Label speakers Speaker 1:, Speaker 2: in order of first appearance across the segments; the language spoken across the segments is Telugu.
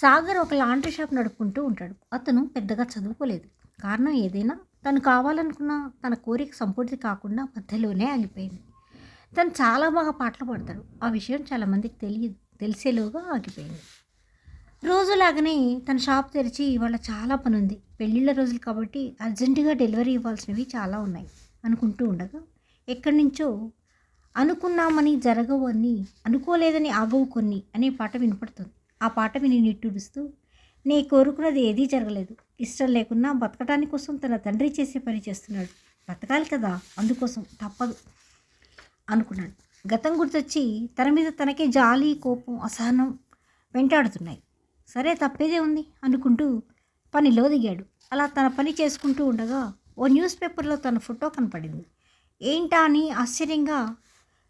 Speaker 1: సాగర్ ఒక లాండ్రీ షాప్ నడుపుకుంటూ ఉంటాడు. అతను పెద్దగా చదువుకోలేదు. కారణం ఏదైనా తను కావాలనుకున్న తన కోరిక సంపూర్తి కాకుండా మధ్యలోనే ఆగిపోయింది. తను చాలా బాగా పాటలు పాడతాడు. ఆ విషయం చాలామందికి తెలియదు తెలిసేలోగా ఆగిపోయింది. రోజులాగానే తన షాప్ తెరిచి ఇవాళ చాలా పని ఉంది పెళ్ళిళ్ళ రోజులు కాబట్టి అర్జెంటుగా డెలివరీ ఇవ్వాల్సినవి చాలా ఉన్నాయి అనుకుంటూ ఉండగా ఎక్కడి నుంచో అనుకున్నామని జరగవు అని అనుకోలేదని ఆగవు కొన్ని అనే పాట వినపడుతుంది. ఆ పాట విని నిట్టూరుస్తూ నీ కోరుకున్నది ఏదీ జరగలేదు. ఇష్టం లేకున్నా బతకటాని కోసం తన తండ్రి చేసే పని చేస్తున్నాడు. బతకాలి కదా అందుకోసం తప్పదు అనుకున్నాడు. గతం గుర్తొచ్చి తన మీద తనకే జాలి కోపం అసహనం వెంటాడుతున్నాయి. సరే తప్పేదే ఉంది అనుకుంటూ పనిలో దిగాడు. అలా తన పని చేసుకుంటూ ఉండగా ఓ న్యూస్ పేపర్లో తన ఫోటో కనపడింది. ఏంటా అని ఆశ్చర్యంగా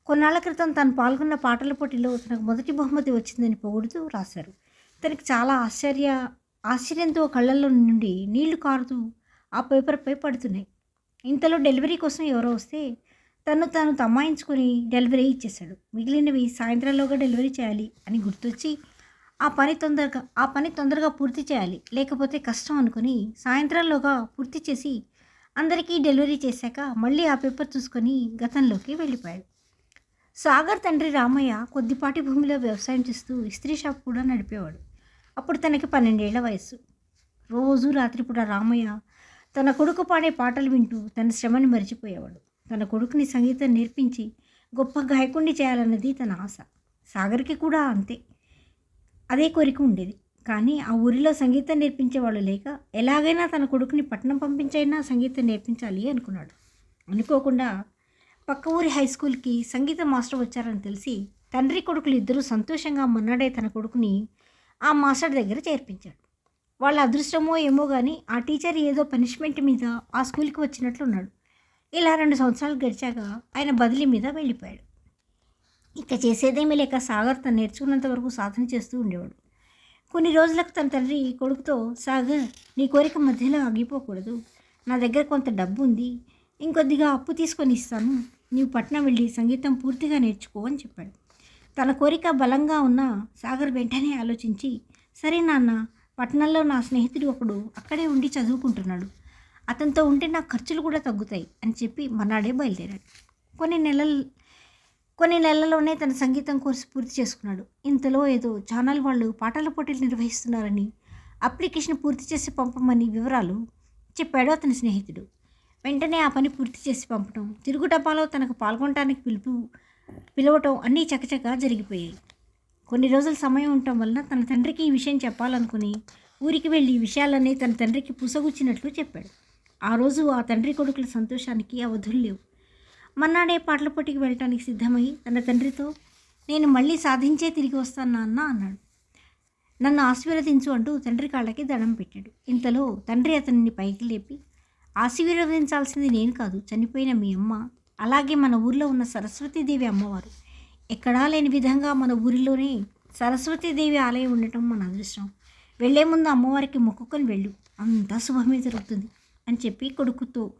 Speaker 1: కొన్నాళ్ళ క్రితం తను పాల్గొన్న పాటల పోటీలో తనకు మొదటి బహుమతి వచ్చిందని పొగుడుతూ రాశారు. తనకి చాలా ఆశ్చర్య ఆశ్చర్యంతో కళ్ళల్లో నుండి నీళ్ళు కారుతూ ఆ పేపర్పై పడుతున్నాయి. ఇంతలో డెలివరీ కోసం ఎవరో వస్తే తను తాను తమాయించుకొని డెలివరీ ఇచ్చేశాడు. మిగిలినవి సాయంత్రంలోగా డెలివరీ చేయాలి అని గుర్తొచ్చి ఆ పని తొందరగా ఆ పని తొందరగా పూర్తి చేయాలి లేకపోతే కష్టం అనుకుని సాయంత్రంలోగా పూర్తి చేసి అందరికీ డెలివరీ చేశాక మళ్ళీ ఆ పేపర్ చూసుకొని గతంలోకి వెళ్ళిపోయాడు. సాగర్ తండ్రి రామయ్య కొద్దిపాటి భూమిలో వ్యవసాయం చేస్తూ ఇస్త్రీ షాప్ కూడా నడిపేవాడు. అప్పుడు తనకి పన్నెండేళ్ళ వయస్సు. రోజు రాత్రిపూట రామయ్య తన కొడుకు పాడే పాటలు వింటూ తన శ్రమని మరిచిపోయేవాడు. తన కొడుకుని సంగీతం నేర్పించి గొప్ప గాయకుడిని చేయాలన్నది తన ఆశ. సాగర్కి కూడా అంతే. అదే కోరిక ఉండేది. కానీ ఆ ఊరిలో సంగీతం నేర్పించే వాళ్ళు లేక ఎలాగైనా తన కొడుకుని పట్టణం పంపించైనా సంగీతం నేర్పించాలి అనుకున్నాడు. అనుకోకుండా పక్క ఊరి హై స్కూల్కి సంగీత మాస్టర్ వచ్చారని తెలిసి తండ్రి కొడుకులు ఇద్దరూ సంతోషంగా మొన్నడే తన కొడుకుని ఆ మాస్టర్ దగ్గర చేర్పించాడు. వాళ్ళ అదృష్టమో ఏమో కానీ ఆ టీచర్ ఏదో పనిష్మెంట్ మీద ఆ స్కూల్కి వచ్చినట్లున్నాడు. ఇలా రెండు సంవత్సరాలు గడిచాక ఆయన బదిలీ మీద వెళ్ళిపోయాడు. ఇక చేసేదేమీ లేక సాగర్ తను నేర్చుకున్నంత వరకు సాధన చేస్తూ ఉండేవాడు. కొన్ని రోజులకు తన తండ్రి కొడుకుతో సాగర్ నీ కోరిక మధ్యలో ఆగిపోకూడదు. నా దగ్గర కొంత డబ్బు ఉంది. ఇంకొద్దిగా అప్పు తీసుకొని ఇస్తాను. నీవు పట్నం వెళ్ళి సంగీతం పూర్తిగా నేర్చుకో అని చెప్పాడు. తన కోరిక బలంగా ఉన్న సాగర్ వెంటనే ఆలోచించి సరే నాన్న పట్టణంలో నా స్నేహితుడు ఒకడు అక్కడే ఉండి చదువుకుంటున్నాడు. అతనితో ఉంటే నా ఖర్చులు కూడా తగ్గుతాయి అని చెప్పి మన్నాడే బయలుదేరాడు. కొన్ని నెలలు కొన్ని నెలల్లోనే తన సంగీతం కోర్సు పూర్తి చేసుకున్నాడు. ఇంతలో ఏదో ఛానల్ వాళ్ళు పాటల పోటీలు నిర్వహిస్తున్నారని అప్లికేషన్ పూర్తి చేసి పంపమని వివరాలు చెప్పాడు అతని స్నేహితుడు. వెంటనే ఆ పని పూర్తి చేసి పంపడం తిరుగు డబ్బాలో తనకు పాల్గొనడానికి పిలుపు పిలవటం అన్నీ చకచకా జరిగిపోయాయి. కొన్ని రోజుల సమయం ఉండటం వలన తన తండ్రికి ఈ విషయం చెప్పాలనుకుని ఊరికి వెళ్ళి ఈ విషయాలన్నీ తన తండ్రికి పుసగుచ్చినట్లు చెప్పాడు. ఆ రోజు ఆ తండ్రి కొడుకుల సంతోషానికి అవధులు లేవు. మన్నాడే పాటల పోటీకి వెళ్ళటానికి సిద్ధమై తన తండ్రితో నేను మళ్ళీ సాధించే తిరిగి వస్తాను నాన్న అన్నాడు. నన్ను ఆశీర్వదించు అంటూ తండ్రి కాళ్ళకి దడం పెట్టాడు. ఇంతలో తండ్రి అతన్ని పైకి లేపి ఆశీర్వదించాల్సింది నేను కాదు చనిపోయిన మీ అమ్మ. అలాగే మన ఊర్లో ఉన్న సరస్వతీదేవి అమ్మవారు. ఎక్కడా లేని విధంగా మన ఊరిలోనే సరస్వతీదేవి ఆలయం ఉండటం మన అదృష్టం. వెళ్ళే ముందు అమ్మవారికి మొక్కుకొని వెళ్ళు. అంతా శుభమే జరుగుతుంది అని చెప్పి కొడుకుతో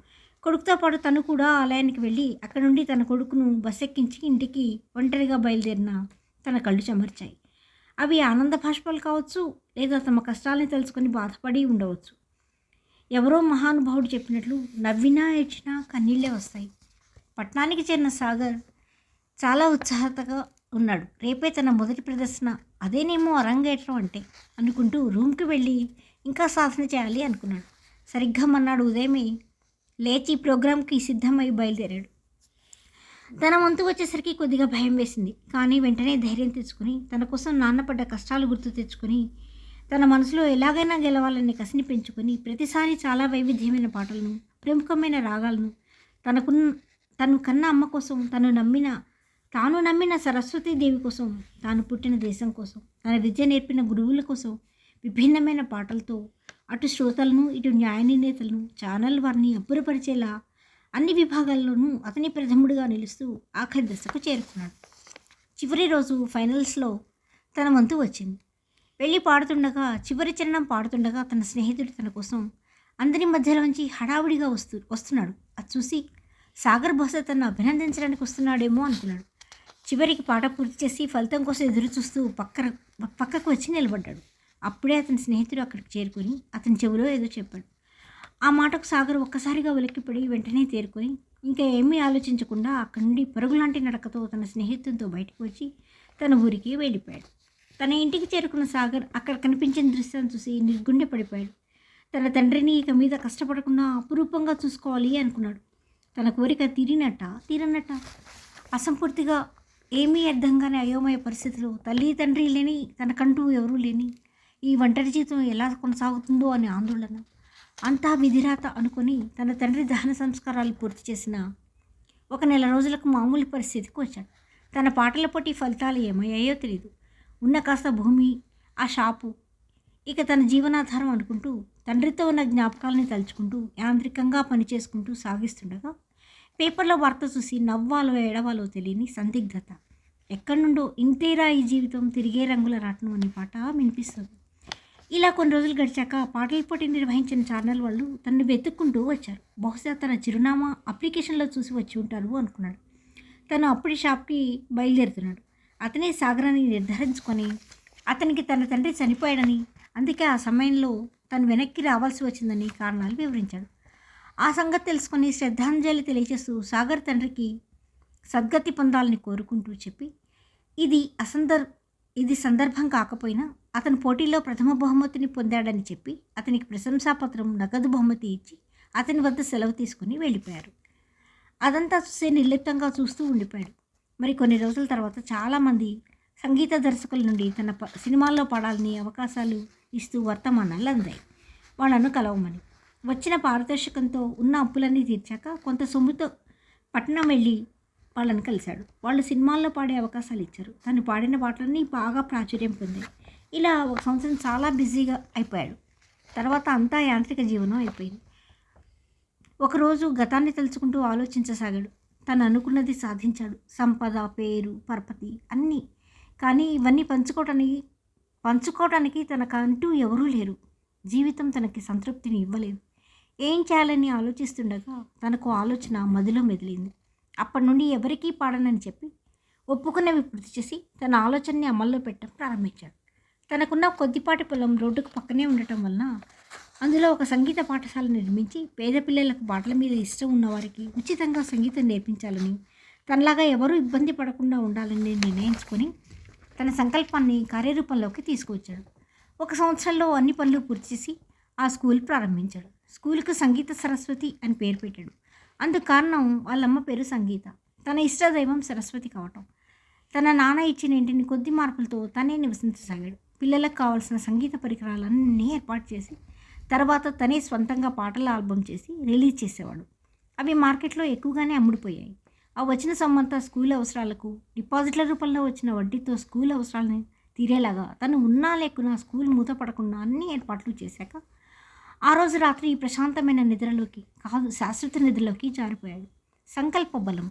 Speaker 1: కొడుకుతో పాటు తను కూడా ఆలయానికి వెళ్ళి అక్కడ నుండి తన కొడుకును బస్ ఎక్కించి ఇంటికి ఒంటరిగా బయలుదేరిన తన కళ్ళు చెమర్చాయి. అవి ఆనంద భాష్పాలు కావచ్చు లేదా తమ కష్టాలని తెలుసుకొని బాధపడి ఉండవచ్చు. ఎవరో మహానుభావుడు చెప్పినట్లు నవ్వినా ఏడ్చినా కన్నీళ్ళే వస్తాయి. పట్నానికి చేరిన సాగర్ చాలా ఉత్సాహతగా ఉన్నాడు. రేపే తన మొదటి ప్రదర్శన. అదేనేమో అరంగేట్రం అంటే అనుకుంటూ రూమ్కి వెళ్ళి ఇంకా సాధన చేయాలి అనుకున్నాడు. సరిగ్గా మన్నాడు ఉదయమే లేచి ప్రోగ్రాంకి సిద్ధమై బయలుదేరాడు. తన వంతు వచ్చేసరికి కొద్దిగా భయం వేసింది. కానీ వెంటనే ధైర్యం తెచ్చుకుని తన కోసం నాన్నపడ్డ కష్టాలు గుర్తు తెచ్చుకొని తన మనసులో ఎలాగైనా గెలవాలని కసిని పెంచుకొని ప్రతిసారి చాలా వైవిధ్యమైన పాటలను ప్రముఖమైన రాగాలను తనకు తను కన్న అమ్మ కోసం తను నమ్మిన తాను నమ్మిన సరస్వతీదేవి కోసం తాను పుట్టిన దేశం కోసం తన విద్య నేర్పిన గురువుల కోసం విభిన్నమైన పాటలతో అటు శ్రోతలను ఇటు న్యాయ నిర్ణేతలను ఛానల్ వారిని అబ్బురపరిచేలా అన్ని విభాగాల్లోనూ అతని ప్రథముడిగా నిలుస్తూ ఆఖరి దశకు చేరుకున్నాడు. చివరి రోజు ఫైనల్స్లో తన వంతు వచ్చింది. వెళ్ళి పాడుతుండగా చివరి చరణం పాడుతుండగా తన స్నేహితుడు తన కోసం అందరి మధ్యలోంచి హడావుడిగా వస్తూ వస్తున్నాడు. అది చూసి సాగర్ బహుశా తను అభినందించడానికి వస్తున్నాడేమో అనుకున్నాడు చివరికి పాట పూర్తి చేసి ఫలితం కోసం ఎదురు చూస్తూ పక్క పక్కకు వచ్చి నిలబడ్డాడు. అప్పుడే అతని స్నేహితుడు అక్కడికి చేరుకొని అతని చెవిలో ఏదో చెప్పాడు. ఆ మాటకు సాగర్ ఒక్కసారిగా ఉలిక్కిపడి వెంటనే తేరుకొని ఇంకా ఏమీ ఆలోచించకుండా అక్కడి నుండి పరుగులాంటి నడకతో తన స్నేహితుడితో బయటకు వచ్చి తన ఊరికి వెళ్ళిపోయాడు. తన ఇంటికి చేరుకున్న సాగర్ అక్కడ కనిపించిన దృశ్యాన్ని చూసి నిర్గుండె పడిపోయాడు. తన తండ్రిని ఇక మీద కష్టపడకుండా అపురూపంగా చూసుకోవాలి అనుకున్నాడు. తన కోరిక తీరినట్ట? తీరనట్ట? అసంపూర్తిగా ఏమీ అర్థంగానే అయోమయ పరిస్థితిలో తల్లి తండ్రి లేని తనకంటూ ఎవరూ లేని ఈ ఒంటరి జీవితం ఎలా కొనసాగుతుందో అనే ఆందోళన అంతా విధిరాత అనుకొని తన తండ్రి దహన సంస్కారాలు పూర్తి చేసిన ఒక నెల రోజులకు మామూలు పరిస్థితికి వచ్చాడు. తన పాటల పోటీ ఫలితాలు ఏమయ్యాయో తెలియదు ఉన్న కాస్త భూమి ఆ షాపు. ఇక తన జీవనాధారం అనుకుంటూ తండ్రితో ఉన్న జ్ఞాపకాలని తలుచుకుంటూ యాంత్రికంగా పనిచేసుకుంటూ సాగిస్తుండగా పేపర్లో వార్త చూసి నవ్వాలో ఏడవాలో తెలియని సందిగ్ధత. ఎక్కడి నుండో ఇంతేరా ఈ జీవితం తిరిగే రంగుల రాట్నం అనే పాట వినిపిస్తుంది. ఇలా కొన్ని రోజులు గడిచాక పాటల పోటీ నిర్వహించిన ఛానల్ వాళ్ళు తనను వెతుక్కుంటూ వచ్చారు. బహుశా తన చిరునామా అప్లికేషన్లో చూసి వచ్చి ఉంటారు అనుకున్నాడు. తను అప్పటి షాప్కి బయలుదేరుతున్నాడు. అతనే సాగరాన్ని నిర్ధారించుకొని అతనికి తన తండ్రి చనిపోయాడని అందుకే ఆ సమయంలో తను వెనక్కి రావాల్సి వచ్చిందని కారణాలు వివరించాడు. ఆ సంగతి తెలుసుకొని శ్రద్ధాంజలి తెలియజేస్తూ సాగర్ తండ్రికి సద్గతి పొందాలని కోరుకుంటూ చెప్పి ఇది అసందర్ ఇది సందర్భం కాకపోయినా అతను పోటీలో ప్రథమ బహుమతిని పొందాడని చెప్పి అతనికి ప్రశంసాపత్రం నగదు బహుమతి ఇచ్చి అతని వద్ద సెలవు తీసుకుని వెళ్ళిపోయారు. అదంతా చూసే నిర్లిప్తంగా చూస్తూ ఉండిపోయాడు. మరి కొన్ని రోజుల తర్వాత చాలామంది సంగీత దర్శకుల నుండి తన ప సినిమాల్లో పాడాలని అవకాశాలు ఇస్తూ వర్తమానాలు అందాయి. వాళ్ళను కలవమని. వచ్చిన పారదర్శకంతో ఉన్న అప్పులన్నీ తీర్చాక కొంత సొమ్ముతో పట్టణం వెళ్ళి వాళ్ళని కలిశాడు. వాళ్ళు సినిమాల్లో పాడే అవకాశాలు ఇచ్చారు. తను పాడిన పాటలన్నీ బాగా ప్రాచుర్యం పొందాయి. ఇలా ఒక సంవత్సరం చాలా బిజీగా అయిపోయాడు. తర్వాత అంతా యాంత్రిక జీవనం అయిపోయింది. ఒకరోజు గతాన్ని తలుచుకుంటూ ఆలోచించసాగాడు. తను అనుకున్నది సాధించాడు. సంపద పేరు పరపతి అన్నీ. కానీ ఇవన్నీ పంచుకోవటానికి పంచుకోవటానికి తనకంటూ ఎవరూ లేరు. జీవితం తనకి సంతృప్తిని ఇవ్వలేదు. ఏం చేయాలని ఆలోచిస్తుండగా తనకు ఆలోచన మదిలో మెదిలింది. అప్పటి నుండి ఎవరికీ పాడనని చెప్పి ఒప్పుకున్నవి పూర్తి చేసి తన ఆలోచనని అమల్లో పెట్టడం ప్రారంభించాడు. తనకున్న కొద్దిపాటి పొలం రోడ్డుకు పక్కనే ఉండటం వలన అందులో ఒక సంగీత పాఠశాల నిర్మించి పేద పిల్లలకు పాటల మీద ఇష్టం ఉన్నవారికి ఉచితంగా సంగీతం నేర్పించాలని తనలాగా ఎవరూ ఇబ్బంది పడకుండా ఉండాలని నిర్ణయించుకొని తన సంకల్పాన్ని కార్యరూపంలోకి తీసుకువచ్చాడు. ఒక సంవత్సరంలో అన్ని పనులు పూర్తి చేసి ఆ స్కూల్ ప్రారంభించాడు. స్కూల్కు సంగీత సరస్వతి అని పేరు పెట్టాడు. అందుకు కారణం వాళ్ళమ్మ పేరు సంగీత. తన ఇష్టదైవం సరస్వతి కావటం. తన నాన్న ఇచ్చిన ఇంటిని కొద్ది మార్పులతో తనే నివసించసాగాడు. పిల్లలకు కావాల్సిన సంగీత పరికరాలన్నీ ఏర్పాటు చేసి తర్వాత తనే స్వంతంగా పాటల ఆల్బమ్ చేసి రిలీజ్ చేసేవాడు. అవి మార్కెట్లో ఎక్కువగానే అమ్ముడుపోయాయి. ఆ వచ్చిన సొమ్మంతా స్కూల్ అవసరాలకు డిపాజిట్ల రూపంలో వచ్చిన వడ్డీతో స్కూల్ అవసరాలని తీరేలాగా తను ఉన్నా లేకున్నా స్కూల్ మూతపడకుండా అన్ని ఏర్పాట్లు చేశాక ఆ రోజు రాత్రి ప్రశాంతమైన నిద్రలోకి కాదు శాశ్వత నిద్రలోకి జారిపోయాడు. సంకల్ప బలం.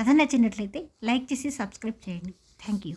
Speaker 1: కథ నచ్చినట్లయితే లైక్ చేసి సబ్స్క్రైబ్ చేయండి. Thank you.